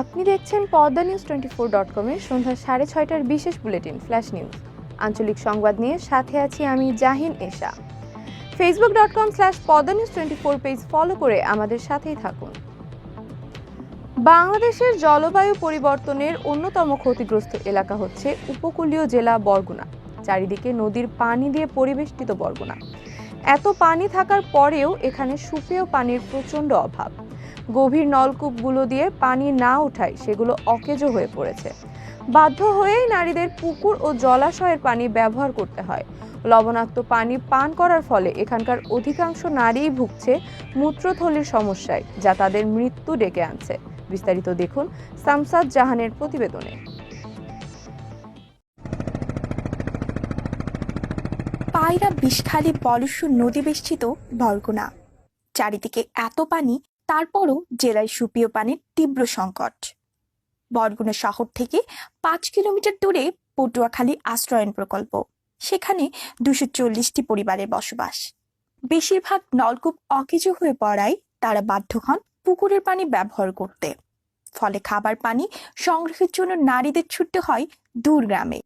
আপনি দেখছেন Padma news twenty four dot কমের সন্ধ্যা সাড়ে ছয়টার বিশেষ বুলেটিন, ফ্ল্যাশ নিউজ। আঞ্চলিক সংবাদ নিয়ে সাথে আছি আমি Jahin Esha. Facebook dot com slash Padma news twenty four page follow করে আমাদের সাথেই থাকুন। বাংলাদেশের জলবায়ু পরিবর্তনের অন্যতম ক্ষতিগ্রস্ত এলাকা হচ্ছে উপকূলীয় জেলা বরগুনা। চারিদিকে নদীর পানি দিয়ে পরিবেষ্টিত বরগুনা। এত পানি থাকার পরেও এখানে সুপেয় পানির প্রচণ্ড অভাব। গভীর নলকূপগুলো দিয়ে পানি না ওঠায় সেগুলো অকেজো হয়ে পড়েছে। বাধ্য হয়েই নারীদের পুকুর ও জলাশয়ের পানি ব্যবহার করতে হয়। লবণাক্ত পানি পান করার ফলে এখানকার অধিকাংশ নারীই ভুগছে মূত্রথলির সমস্যায়, যা তাদের মৃত্যু ডেকে আনছে। বিস্তারিত দেখুন সামসাদ জাহানের প্রতিবেদনে। পায়রা বিষখালী পলস্য নদী বেষ্টিত বরগুনা। চারিদিকে এত পানি, তারপরও জেলায় সুপীয় পানির তীব্র সংকট। বরগুনা শহর থেকে পাঁচ কিলোমিটার দূরে পটুয়াখালী আশ্রয়ন প্রকল্প। সেখানে দুশো চল্লিশটি পরিবারের বসবাস। বেশিরভাগ নলকূপ অকেজো হয়ে পড়ায় তারা বাধ্য হন পুকুরের পানি ব্যবহার করতে। ফলে খাবার পানি সংগ্রহের জন্য নারীদের ছুটতে হয় দূর গ্রামে।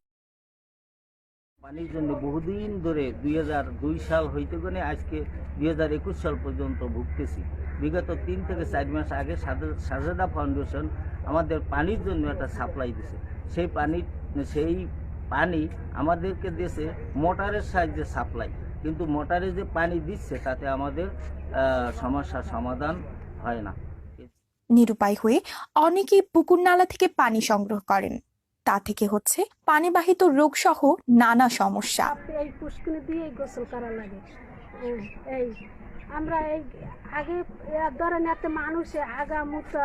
পানির জন্য বহুদিন ধরে দুই হাজার দুই সাল হইতে গনে আজকে দুই হাজার একুশ সাল পর্যন্ত ভুগতেছি। বিগত তিন থেকে চার মাস আগে সাজে- সাজেদা ফাউন্ডেশন আমাদের পানির জন্য একটা সাপ্লাই দিছে। সেই পানির সেই পানি আমাদেরকে দেশে মোটরের সাহায্যে সাপ্লাই। কিন্তু মোটরে যে পানি দিচ্ছে তাতে আমাদের সমস্যার সমাধান হয় না। নিরুপায় হয়ে অনেকেই পুকুর নালা থেকে পানি সংগ্রহ করেন। তা থেকে হচ্ছে পানিবাহিত রোগ সহ নানা সমস্যা। এই পুষ্কুনি দিয়ে গোসল করা লাগে। এই আমরা এই আগে এর ধরেন এত মানুষে আগা মুতা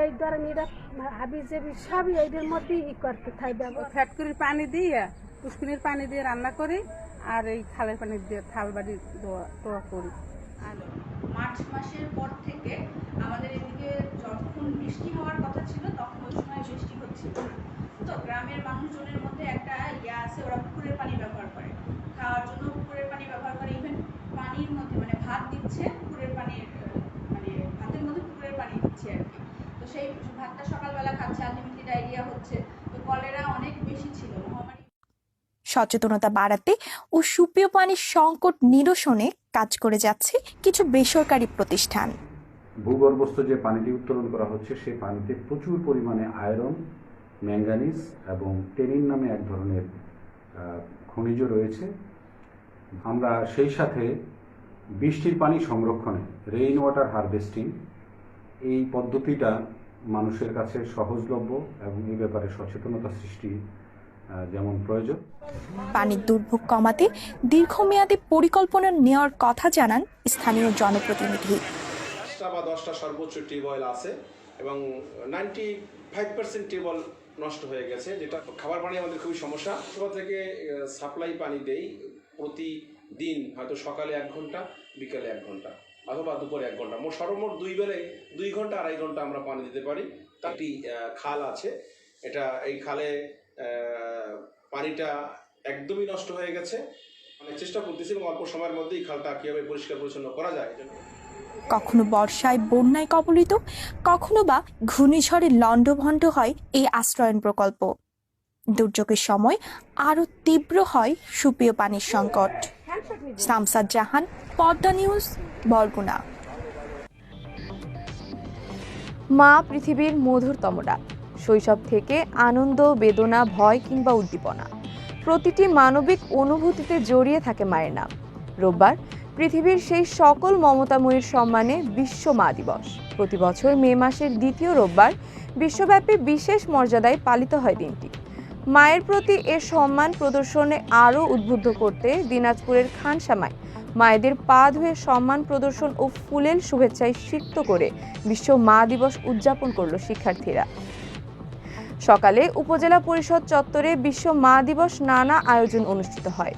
এই ধরেন এরা হাবি জাবি সবই এদের মধ্যেই ই করতে থাই ব্যবহার ফ্যাক্টরির পানি দিয়ে পুষ্কিনির পানি দিয়ে রান্না করি আর এই খালের পানি দিয়ে থাল বাড়ি ধোয়া করি। আর মার্চ মাসের পর থেকে আমাদের এদিকে যখন বৃষ্টি হওয়ার কথা ছিল, তখন ওই সময় বৃষ্টি হচ্ছিল না। তো গ্রামের মানুষজনের মধ্যে একটা ইয়া আছে, ওরা পুকুরের পানি ব্যবহার করে। খাওয়ার জন্য পুকুরের পানি ব্যবহার করে। ইভেন পানির মধ্যে মানে ভাত দিচ্ছে, পুকুরের পানির মানে ভাতের মধ্যে পুকুরের পানি দিচ্ছে আর কি। তো সেই ভাতটা সকালবেলা খাচ্ছে আলটিমেটলি ডায়রিয়া হচ্ছে। তো কলেরা অনেক বেশি ছিল, মহামারী। সচেতনতা বাড়াতে ও সুপেয় পানির সংকট নিরসনে কাজ করে যাচ্ছে কিছু বেসরকারি প্রতিষ্ঠান। ভূগর্ভস্থ যে পানিটি উত্তোলন করা হচ্ছে, সেই পানিতে প্রচুর পরিমাণে আয়রন, ম্যাঙ্গানিজ এবং টেনিন নামে এক ধরনের খনিজ রয়েছে। আমরা সেই সাথে বৃষ্টির পানি সংরক্ষণে রেইন ওয়াটার হারভেস্টিং এই পদ্ধতিটা মানুষের কাছে সহজলভ্য এবং এই ব্যাপারে সচেতনতা সৃষ্টি যেমন প্রয়োজন। পানির দুর্ভোগ কমাতে দীর্ঘমেয়াদী পরিকল্পনা নেওয়ার কথা জানান স্থানীয় জনপ্রতিনিধি। পাঁচটা বা দশটা সর্বোচ্চ টিউবওয়েল আছে এবং নাইনটি ফাইভ পার্সেন্ট টিউবওয়েল নষ্ট হয়ে গেছে যেটা খাবার পানি আমাদের খুবই সমস্যা। সকাল থেকে সাপ্লাই পানি দেই প্রতিদিন হয়তো সকালে এক ঘণ্টা বিকেলে এক ঘণ্টা অথবা দুপুরে এক ঘণ্টা। মোট সর্বমোট দুই বেলে দুই ঘণ্টা আড়াই ঘণ্টা আমরা পানি দিতে পারি। তার খাল আছে। এটা এই খালে পানিটা একদমই নষ্ট হয়ে গেছে। মানে চেষ্টা করতেছি এবং অল্প সময়ের মধ্যে এই খালটা কীভাবে পরিষ্কার পরিচ্ছন্ন করা যায় কখনো বর্ষায় বন্যায় কবলিত কখনো বা ঘূর্ণিঝড়ে লণ্ডভণ্ড হয় এই আশ্রয়ন প্রকল্প। দুর্যোগের সময় আরও তীব্র হয় সুপেয় পানির সংকট। সামসাদ জাহান পদ্মা নিউজ বরগুনা। মা পৃথিবীর মধুরতম ডাক শৈশব থেকে আনন্দ, বেদনা, ভয় কিংবা উদ্দীপনা। প্রতিটি মানবিক অনুভূতিতে জড়িয়ে থাকে মায়ের নাম। রোববার পৃথিবীর সেই সকল মমতাময়ীর সম্মানে বিশ্ব মা দিবস। প্রতি বছর মে মাসের দ্বিতীয় রোববার বিশ্বব্যাপী বিশেষ মর্যাদায় পালিত হয় দিনটি। মায়ের প্রতি এ সম্মান প্রদর্শনে আরও উদ্বুদ্ধ করতে দিনাজপুরের খানসামায় মায়েদের পা ধুয়ে সম্মান প্রদর্শন ও ফুলেল শুভেচ্ছায় সিক্ত করে বিশ্ব মা দিবস উদযাপন করল শিক্ষার্থীরা। সকালে উপজেলা পরিষদ চত্বরে বিশ্ব মা দিবস নানা আয়োজন অনুষ্ঠিত হয়।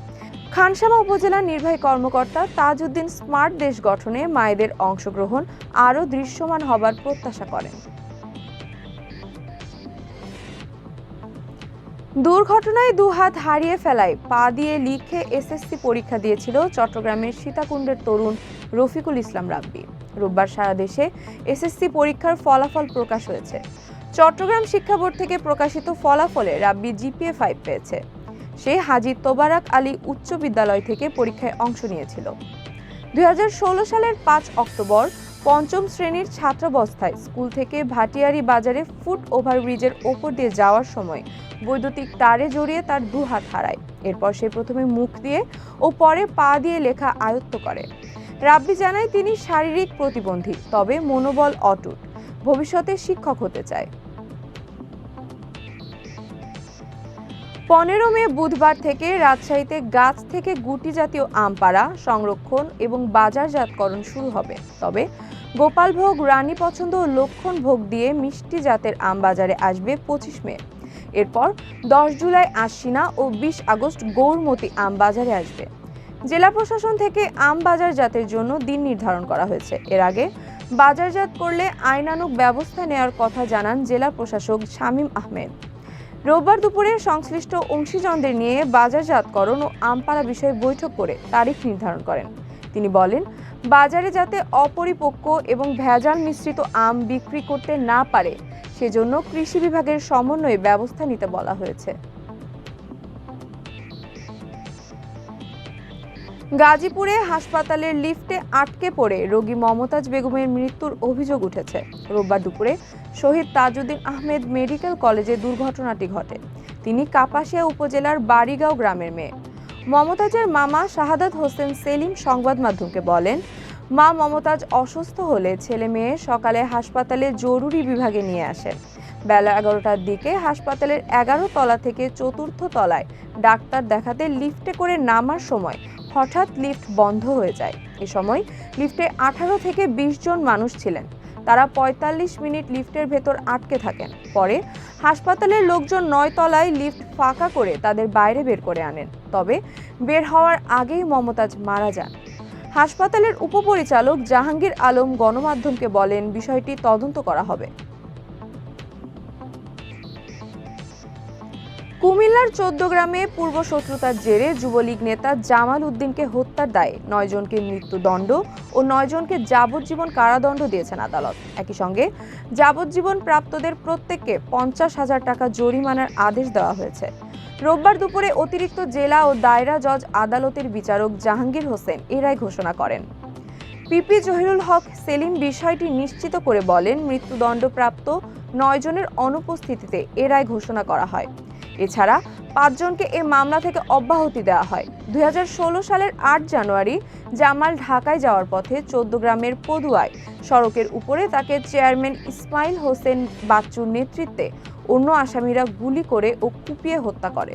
খানসামা উপজেলা নির্বাহী কর্মকর্তা তাজউদ্দিন স্মার্ট দেশ গঠনে মায়েদের অংশগ্রহণ আরও দৃশ্যমান হবার প্রত্যাশা করেন। দুর্ঘটনায় দু হাত হারিয়ে ফেলায় পা দিয়ে লিখে এসএসসি পরীক্ষা দিয়েছিল চট্টগ্রামের সীতাকুণ্ডের তরুণ রফিকুল ইসলাম রাব্বি। রোববার সারা দেশে এসএসসি পরীক্ষার ফলাফল প্রকাশ হয়েছে। চট্টগ্রাম শিক্ষা বোর্ড থেকে প্রকাশিত ফলাফলে রাব্বি জিপিএ ফাইভ পেয়েছে। সে হাজি তোবারাক আলী উচ্চ বিদ্যালয় থেকে পরীক্ষায় অংশ নিয়েছিল। দু হাজার ষোলো সালের পাঁচ অক্টোবর পঞ্চম শ্রেণির ছাত্রাবস্থায় স্কুল থেকে ভাটিয়ারি বাজারে ফুট ওভারব্রিজের ওপর দিয়ে যাওয়ার সময় বৈদ্যুতিক তারে জড়িয়ে তার দু হাত হারায়। এরপর সে প্রথমে মুখ দিয়ে ও পরে পা দিয়ে লেখা আয়ত্ত করে। রাব্বি জানায়, তিনি শারীরিক প্রতিবন্ধী, তবে মনোবল অটুট। ভবিষ্যতে শিক্ষক হতে চায়। পনেরো মে বুধবার থেকে রাজশাহীতে গাছ থেকে গুটি জাতীয় আম পাড়া সংরক্ষণ এবং বাজারজাতকরণ শুরু হবে। তবে গোপালভোগ রানী পছন্দ ও লক্ষণ ভোগ দিয়ে মিষ্টি জাতের আম বাজারে আসবে পঁচিশ মে। এরপর দশ জুলাই আশ্বিনা ও বিশ আগস্ট গৌরমতি আম বাজারে আসবে। জেলা প্রশাসন থেকে আম বাজারজাতের জন্য দিন নির্ধারণ করা হয়েছে। এর আগে বাজারজাত করলে আইনানুগ ব্যবস্থা নেওয়ার কথা জানান জেলা প্রশাসক শামীম আহমেদ। রোববার দুপুরে সংশ্লিষ্ট অংশীজনদের নিয়ে বাজারজাতকরণ ও আমপাড়া বিষয়ে বৈঠক করে তারিখ নির্ধারণ করেন। তিনি বলেন, বাজারে যাতে অপরিপক্ক এবং ভেজাল মিশ্রিত আম বিক্রি করতে না পারে, সেজন্য কৃষি বিভাগের সমন্বয়ে ব্যবস্থা নিতে বলা হয়েছে। গাজীপুরে হাসপাতালের লিফটে আটকে পড়ে রোগী মমতাজ বেগমের মৃত্যুর অভিযোগ উঠেছে। রোববার দুপুরে শহীদ তাজউদ্দিন আহমেদ মেডিকেল কলেজে দুর্ঘটনাটি ঘটে। তিনি কাপাসিয়া উপজেলার বাড়িগাঁও গ্রামের মেয়ে। মমতাজের মামা শাহাদাত হোসেন সেলিম সংবাদ মাধ্যমকে বলেন, মা মমতাজ অসুস্থ হলে ছেলে মেয়ে সকালে হাসপাতালে জরুরি বিভাগে নিয়ে আসেন বেলা এগারোটার দিকে হাসপাতালের এগারো তলা থেকে চতুর্থ তলায় ডাক্তার দেখাতে লিফটে করে নামার সময় হঠাৎ লিফট বন্ধ হয়ে যায়। এ সময় লিফটে আঠারো থেকে বিশ জন মানুষ ছিলেন। তারা ৪৫ মিনিট লিফটের ভেতর আটকে থাকেন। পরে হাসপাতালের লোকজন নয় তলায় লিফট ফাঁকা করে তাদের বাইরে বের করে আনেন। তবে বের হওয়ার আগেই মমতাজ মারা যান। হাসপাতালের উপপরিচালক জাহাঙ্গীর আলম গণমাধ্যমকে বলেন, বিষয়টি তদন্ত করা হবে। কুমিল্লার চোদ্দগ্রামে পূর্ব শত্রুতার জেরে যুবলীগ নেতা জামাল উদ্দিনকে হত্যার দায়ে নয়জনকে মৃত্যুদণ্ড ও নয়জনকে যাবজ্জীবন কারাদণ্ড দিয়েছেন আদালত। একই সঙ্গে যাবজ্জীবন প্রাপ্তদের প্রত্যেককে পঞ্চাশ হাজার টাকা জরিমানার আদেশ দেওয়া হয়েছে। রোববার দুপুরে অতিরিক্ত জেলা ও দায়রা জজ, আদালতের বিচারক জাহাঙ্গীর হোসেন এ রায় ঘোষণা করেন। পিপি জহিরুল হক সেলিম বিষয়টি নিশ্চিত করে বলেন, মৃত্যুদণ্ডপ্রাপ্ত নয়জনের অনুপস্থিতিতে এ রায় ঘোষণা করা হয়। এছাড়া পাঁচজনকে এ মামলা থেকে অব্যাহতি দেওয়া হয়। দুই হাজার ষোলো সালের আট জানুয়ারি জামাল ঢাকায় যাওয়ার পথে চোদ্দগ্রামের পদুয়ায় সড়কের উপরে তাকে চেয়ারম্যান ইসমাইল হোসেন বাচ্চুর নেতৃত্বে অন্য আসামিরা গুলি করে ও কুপিয়ে হত্যা করে।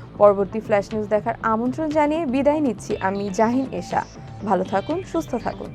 পরবর্তী ফ্ল্যাশ নিউজ দেখার আমন্ত্রণ জানিয়ে বিদায় নিচ্ছি আমি জাহিন এশা। ভালো থাকুন, সুস্থ থাকুন।